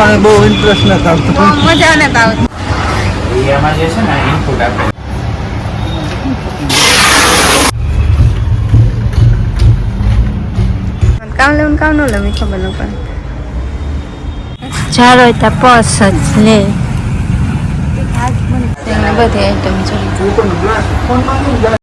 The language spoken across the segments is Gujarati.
રાંધવામાં બહુ ઇન્ટરેસ્ટ ન આવતો. મજા ન તાવ એમાં જે છે ને ઇનપુટ આપે. કામ લેવું કામ ન લેવું ખબર ન પડે. ચાલો તા પસ જ લે બધી આઈટમ જોઈએ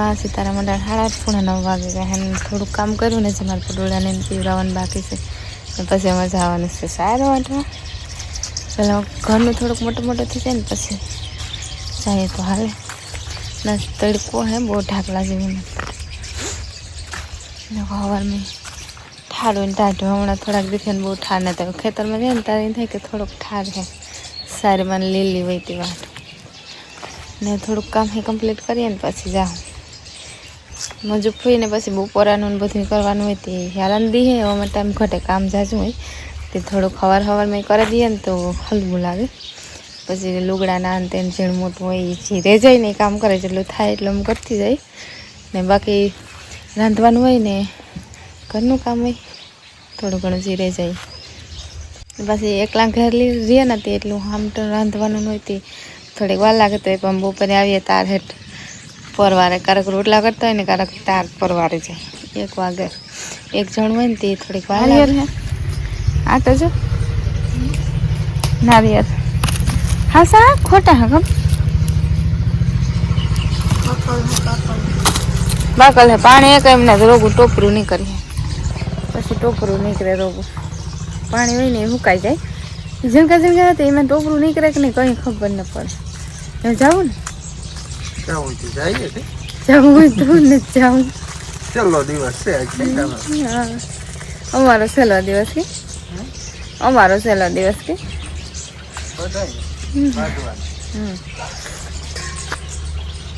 માં સીતારામ મંડળ સાડા આઠ પૂણા નવ વાગે ગયા. એને થોડુંક કામ કર્યું ને જે મારા પટોળાને પીવડાવવાનું બાકી છે. પછી અમારે જવાનું છે સારો વાંટવા પહેલાં ઘરનું થોડુંક મોટું મોટું થઈ જાય ને પછી જાય તો હાલે. ના તડકો હે બહુ ઢાકલા જેવી હવારમાં હોય ને ટાઢું. હમણાં થોડાક દીધે બહુ ઠાર ના થાય ખેતરમાં જાય ને એમ થાય કે થોડોક ઠાર છે સારી મને લીલી હોય તે વાટ. ને થોડુંક કામ હે કમ્પ્લીટ કરીએ ને પછી જાઉં. મજૂર ફૂઈને પછી બપોરાનું બધું કરવાનું હોય તે હેરાન દી હે, એવામાં ટાઈમ ઘટે કામ જાજુ હોય. તે થોડુંક હવાર હવારમાં કરી દઈએ ને તો હલવું લાગે. પછી લુગડાના અંતે ઝીણ મોટું હોય એ જે રહે જાય ને એ કામ કરે, જેટલું થાય એટલું હું કરતી જાય. ને બાકી રાંધવાનું હોય ને ઘરનું કામ હોય, થોડું ઘણું જે રહે જાય. પછી એકલા ઘર લી રહીએ ને તે એટલું આમ તો રાંધવાનું હોય તે. થોડીક વાર લાગે તો પણ બપોરે આવીએ તાર હેઠ. પરવારે ક્યારેક રોટલા કરતા હોય ને ક્યારેક તાર પરવારે જાય. એક વાગે. એક જણ હોય ને તે થોડીક વાર આ તો જો. નારિયેર હા સા ખોટા હા ગમ બાકલ હે પાણી એક એમને રોગું ટોપરું નીકળે પછી ટોપરું નીકળે રોગું. પાણી હોય ને એ મુકાઈ જાય. ઝીણકા ઝીણકા એમાં ટોપરું નીકળે કે નહીં કંઈ ખબર ન પડે. જાવું ને. જાવું છે જઈએ છે જાવું તો ને જાવું છેલ્લો દિવસ છે. અમારો? છેલ્લો દિવસ કે અમારો છેલ્લો દિવસ કે.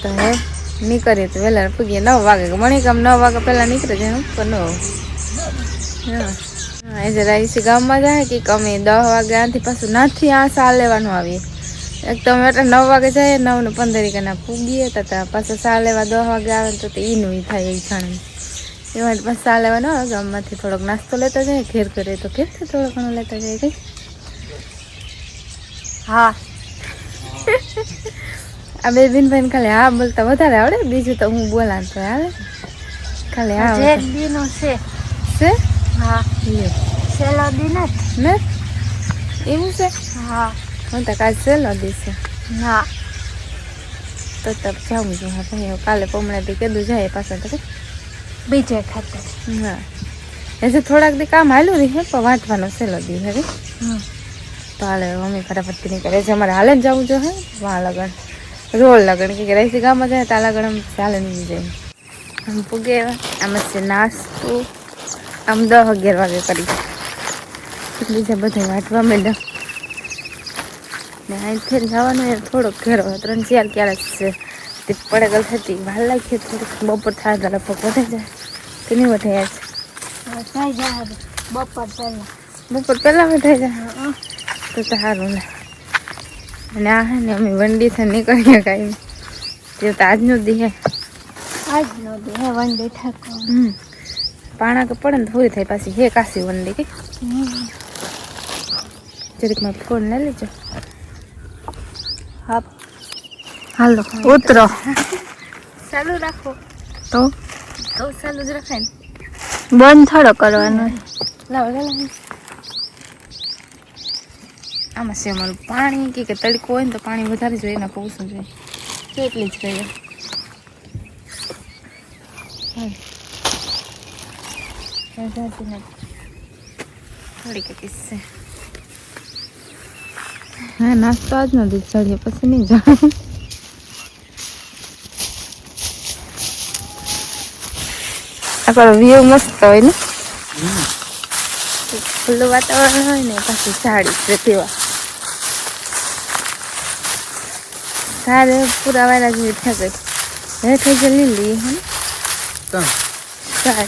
તો હે નીકળીએ તો વહેલા પૂગીએ. નવ વાગે મણી કામ નવ વાગે પહેલાં નીકળે છે પણ નવ. હા. હા એ જરા ગામમાં જાય કે અમે દસ વાગે આથી પાછું નાથી આ સાલ લેવાનું આવીએ. એક તો અમે નવ વાગે જાય નવ ને પંદર કના પૂગીએ તો ત્યાં પાછા સા લેવા દસ વાગે આવે તો તે ઈનું ઈ થાય એ જાણે એમાં પાછું સા ન આવે ગામમાંથી થોડોક નાસ્તો લેતા જાય ઘેર કરે તો ઘેરથી થોડો ઘણો લેતા જાય કઈ હા. આ બે બિનભાઈ ખાલી હા બોલતા વધારે આવડે બીજું તો હું બોલા તો આવે ખાલી હા જે દીનો છે. છે? હા. લે. છેલ્લો દિન જ ને? એવું છે? હા. હું તો કાલ સહેલો દિવસે હા તો તબ જાઉં છું હા ભાઈ કાલે પમણાથી કીધું જાય પાછા તો. બીજે ખાતે હા એસે થોડાક દી કામ હાલ્યું રહી હે પણ વાંચવાનો સહેલો દિવસ હવે. તો હાલે મમ્મી ફટાફટ નહીં કરે છે અમારે હાલે જ જવું જો હે વાં લગન રોલ લગન કે રહીસી ગામમાં જાય ત્યાં લગન આમ ચાલે નહીં જાય આમ પૂગે આમ છે નાસ્તું આમ દસ અગિયાર વાગે કરી બીજા બધા વાંચવા માંડ્યા ને અહીંથી જવાનું એ થોડોક ઘેરો ત્રણ ચાર ક્યારે છે. તે પડેગલ થતી વાર લાગી થોડીક બપોર થાય તો લગભગ વધે જાય. કે નહીં વધે યાર થઈ જાય બપોર પહેલાં. બપોર પહેલાં વધે જાય. તો તો સારું ને. અને આ હે ને અમે વંડી થી નીકળીએ કાંઈ. તે તો આજનો દી હે. આજ દી હે વંડી ઠાકોર. હમ. પાણા કે પડે ને થોડી થાય પાછી. હે કાશી વંડી કે? જરીકમાં ફોન લઈ લેજો. હાલો ઉતરો. ચાલુ રાખો. તો? તો ચાલુ જ રખાય બંધ થોડો કરવાનો. લાવો લાવો આમાં છે અમારું પાણી કે કે તડકો હોય ને તો પાણી વધારે જોઈએ ને પૌસું જોઈએ. કેટલી એટલી જ જોઈએ. થોડીક કિસ્સે. હા નાસ્તો આજ નો દીધ પછી નહીં જાણ આપણો વ્યૂ મસ્ત હોય ને? ખુલ્લું વાતાવરણ હોય ને પાછી સાડી છે તેવા. સારે પૂરા વાળા જેવી થઈ હે થઈ ગઈ લીલી હે. ચાર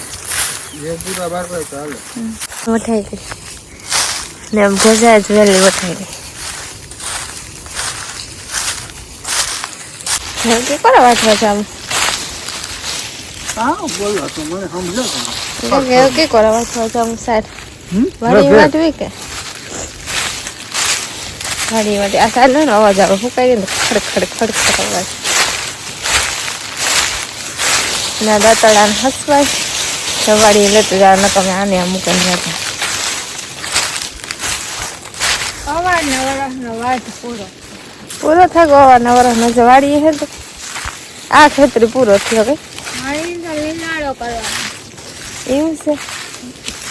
એ પૂરા બાર વઠાઈ ગઈ ને આમ ભજા જ વહેલી વઠાઈ ગઈ હવે કે કોને વાંચવા જાવ હા બોલો તો મને સમજો તમે કે કે કોને વાંચવા જાવ સાહેબ? લે. વાટવી કે? વાડી વાટી આ સાહેબ નો અવાજ આવે ફૂંકાઈ ગયો ખડ ખડ ખડ ખડ અવાજ? ના દાંતડા ને હસવાય તો લેતું જાવ ન તમે આને અમુક જતા વરસનો વાત પૂરો પૂરો થાય ગયો વરસનો નજર વાડી હે તો. આ ખેતરી પૂરો થયો કરવાનો. એવું છે.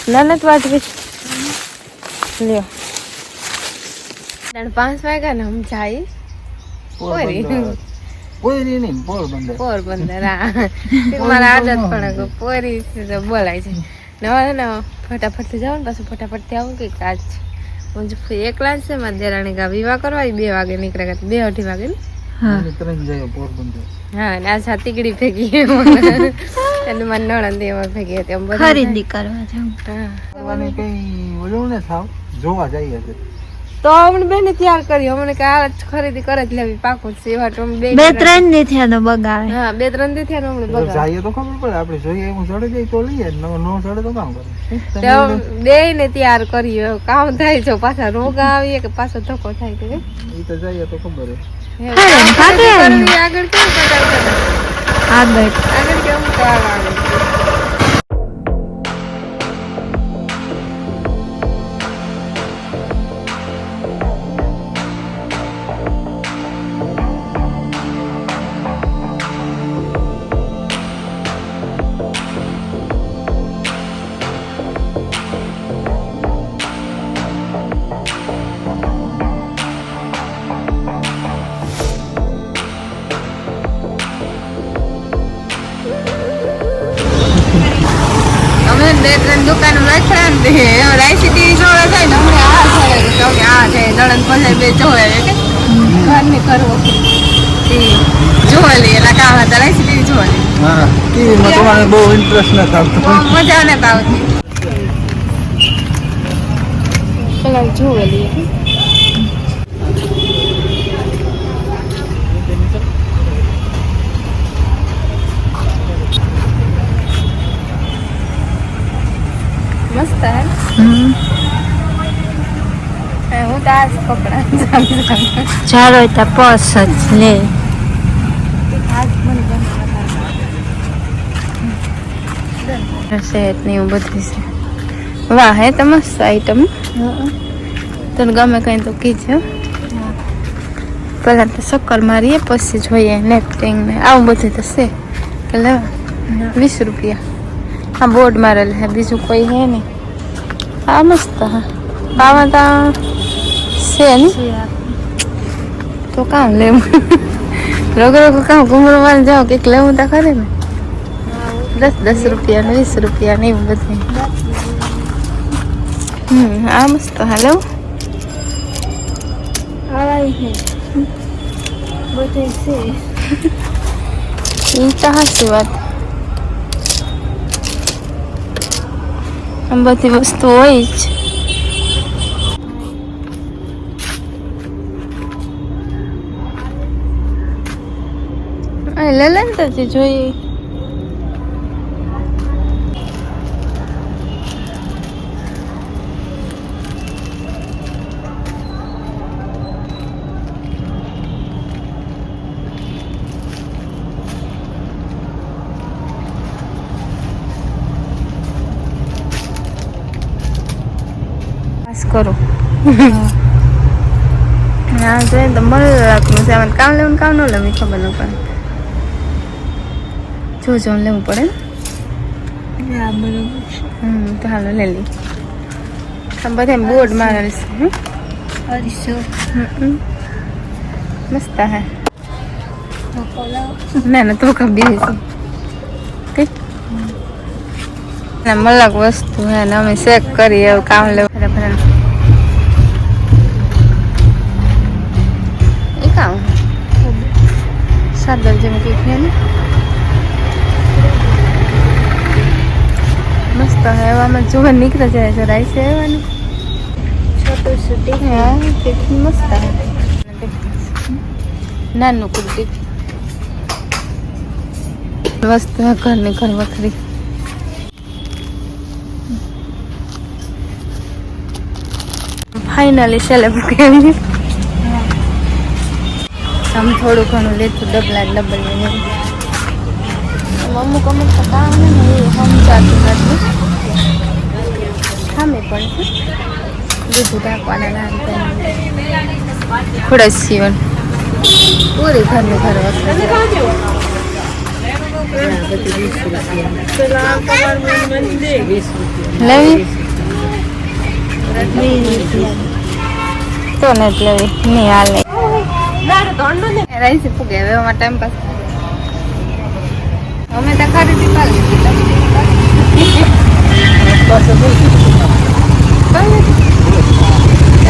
નાનત વાટવી લ્યો. પાંચ વાગ્યા ને હમ જાય. પોરી પોરી નહીં પોરબંદર. પોરબંદર હા. મારા આદત પણ પોરી તો બોલાય છે. નવા નવા ફટાફટ જાવ ને પાછું ફટાફટથી આવું કે કાજ હું જો એકલા ક્લાસ છે મારા દેરાણી ગા વિવાહ કરવા બે વાગે નીકળ્યા હતા બે અઢી વાગે ને? એને હા ને આ સાતીગડી ફેંકી અને મન નણંદ એમાં ફેંકી હતી બધા. ખરીદી કરવા જાઉં. હા. કઈ ઓલું ને થાવ જોવા જઈએ છે તો હમણાં બેને તૈયાર કરી હમણાં કે આ જ ખરીદી કરે જ લેવી પાકું છે એવા તો અમે બે બે ત્રણ દી થયા નો બગાડે. હા બે ત્રણ દી થયા નો અમને બગાડે. જઈએ તો ખબર પડે. આપણે જોઈએ હું ચડે જાય તો લઈએ. નો નો ચડે તો કામ કરે. તો બે ને તૈયાર કરીએ. કામ થાય છે પાછા રોગ આવીએ કે પાછો ધક્કો થાય કે એ તો જઈએ તો ખબર હે. આગળ કેમ આગળ. આગળ કેમ કરાવ આગળ છે પછી બે જોવે કે? ઘરની કરવો તે જોવા લઈએ એટલે કામ હતા રાઈસી ટીવી જોવા લઈએ. હા ટીવીમાં તમારે બહુ ઇન્ટરેસ્ટ નથી આવતો. મજા ને આવતી પેલા જોવે લઈએ. મસ્ત હે? હે, હું તો આ જ કપડા ચાલો તો પર્સ જ લે સેટ ને એવું બધું છે વાહ હે તો મસ્ત આઈટમ તને ગમે કઈ તો કીધું પહેલાં તો શક્કર મારીએ પછી જોઈએ નેપટિંગ ને આવું બધું તો છે કે લેવા વીસ રૂપિયા હા બોર્ડ મારેલ હે બીજું કોઈ હે નહીં હા મસ્ત હા આમાં તો છે નહીં તો કામ લેવું રોગ રોગ કામ ઘુમરવા જાઓ કંઈક લેવું તો ખરે ને દસ દસ રૂપિયા ને વીસ રૂપિયા ને એવું બધું હમ આ મસ્ત હાલો બધું છે એ તો હાચી વાત આમ બધી વસ્તુ હોય જ લે લે ને તો જે જોઈએ કરો હા જોઈએ તો મલકનું છે. આમાં કામ લેવું કામ ન લેવું ખબર ન પડે. જો જો લેવું પડે. આ બરોબર હમ તો હાલો લઈ લઈ આમ બધા બોર્ડ મારેલ છે. મસ્ત હે. ના ના તો ખબી છે મલક વસ્તુ હે ને અમે ચેક કરીએ કામ લેવું. મસ્ત હવામાં જોવા નીકળે જાય છે રાઈસ આવવાની. છોટું સુટી હા ટિફિન મસ્ત નાનું વસ્તુ હે ઘરની ઘર વખરી. ફાઇનલી સેલેબ કરી આમ થોડું ઘણું લેતું ડબલા ડબલ અમુક અમુક કામ સમજાતું નથી. ખામે પણ છે. બીજું ઢાંકવાના નામ ખુડસીઓન પૂરી ઘરની ઘર વસ્તુ લેવી? તો ને જ લેવી. નહીં હાલ. રાઈસ ફૂગે હવે અમારા ટાઈમ પાસ અમે તો ખરીદી કરી લીધી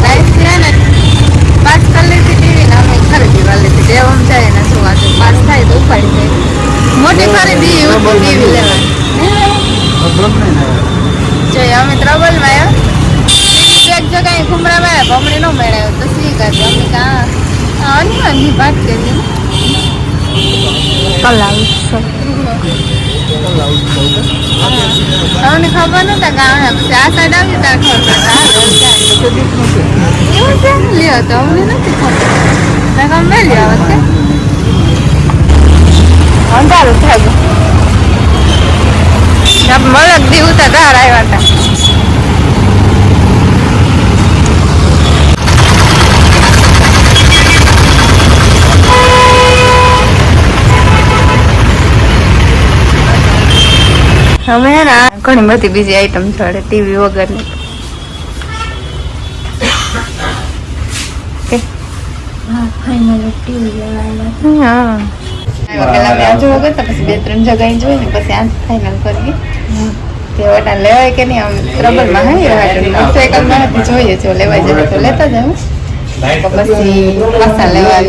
રાઈસ છે ને પાસ કરી લીધી ટીવી ને અમે ખરીદી કરી લીધી જેમ આમ જાય ને શું વાત પાસ થાય તો ઉપાડી જાય મોટી ખરીદી એવું ટીવી લેવાની જોઈએ અમે ત્રબલમાં આવ્યા એક જગ્યાએ ઘુમરામાં આવ્યા ભમણી નો મેળવ્યો તો શી કરજો અમે કાં હનુમાનની વાત કરીએ અમને ખબર નતા ગામ હે પછી આ સાઈડ આવી ખબર એવું છે? લ્યો તો અમને નથી ખબર. મેં લ્યો વખતે અંધારું થઈ ગયું મળક દી ઉતા આવ્યા હતા. અમે હે ને આ ઘણી બધી બીજી આઈટમ જોડે ટીવી વગરની. બે ત્રણ જગ્યાએ જોઈ ને પછી આ ફાઇનલ કરીએ તે વટા લેવાય કે નહીં આમ ટ્રબલમાં હે મોટરસાઇકલમાં હતી જોઈએ જો લેવાય જાય તો લેતા જ તો પછી પાછા લેવા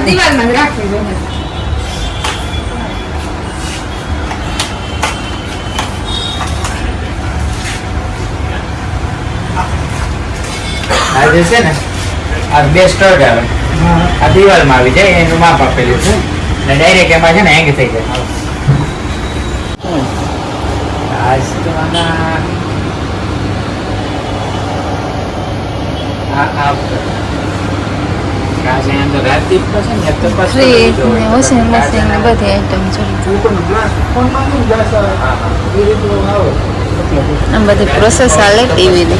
દિવાલમાં જ રાખવી જોઈએ જે છે ને આ બે સ્ટડ આવે. આ દિવાલમાં આવી જાય એનું માપ આપેલું છે. ને ડાયરેક્ટ એમાં છે ને હેંગ થઈ જાય. બધી પ્રોસેસ હાલે ટીવીની.